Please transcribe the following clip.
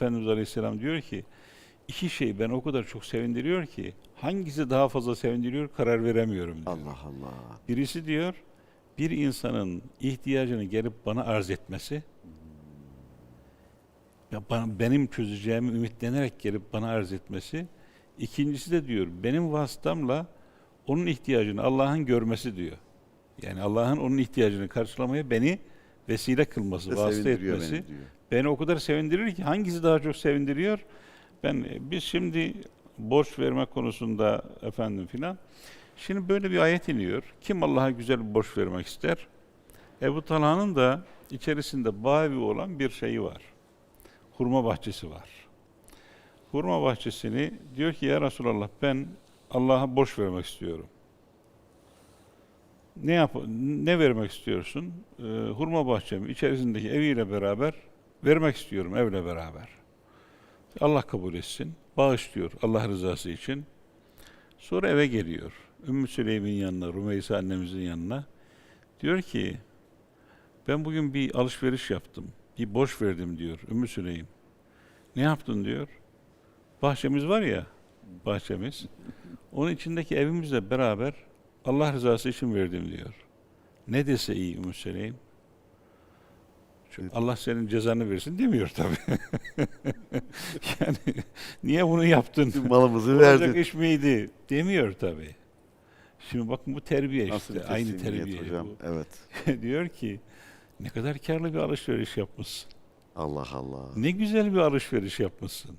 Efendimiz Aleyhisselam diyor ki iki şey beni o kadar çok sevindiriyor ki hangisi daha fazla sevindiriyor karar veremiyorum diyor. Allah Allah. Birisi diyor bir insanın ihtiyacını gelip bana arz etmesi ya bana, benim çözeceğimi ümitlenerek gelip bana arz etmesi. İkincisi de diyor benim vasıtamla onun ihtiyacını Allah'ın görmesi diyor. Yani Allah'ın onun ihtiyacını karşılamaya beni vesile kılması, Ve vasıta sevindiriyor etmesi beni diyor. o kadar sevindirir ki hangisi daha çok sevindiriyor? Ben biz şimdi borç verme konusunda efendim filan. Şimdi böyle bir ayet iniyor. Kim Allah'a güzel bir borç vermek ister? Ebu Talha'nın da içerisinde bağ evi olan bir şeyi var. Hurma bahçesi var. Hurma bahçesini diyor ki ya Resulallah ben Allah'a borç vermek istiyorum. Ne yap ne vermek istiyorsun? Ee, hurma bahçemi içerisindeki eviyle beraber vermek istiyorum evle beraber. Allah kabul etsin. Bağışlıyor Allah rızası için. Sonra eve geliyor. Ümmü Süleym'in yanına, Rümeysa annemizin yanına. Diyor ki ben bugün bir alışveriş yaptım. Bir borç verdim diyor Ümmü Süleym. Ne yaptın diyor. Bahçemiz var ya, bahçemiz. Onun içindeki evimizle beraber Allah rızası için verdim diyor. Ne dese iyi Ümmü Süleym? Çünkü Allah senin cezanı versin demiyor tabii. yani niye bunu yaptın? Malımızı Olacak verdin. iş miydi? Demiyor tabii. Şimdi bakın bu terbiye işte. Aynı terbiye hocam. bu. Evet. diyor ki ne kadar karlı bir alışveriş yapmışsın. Allah Allah. Ne güzel bir alışveriş yapmışsın.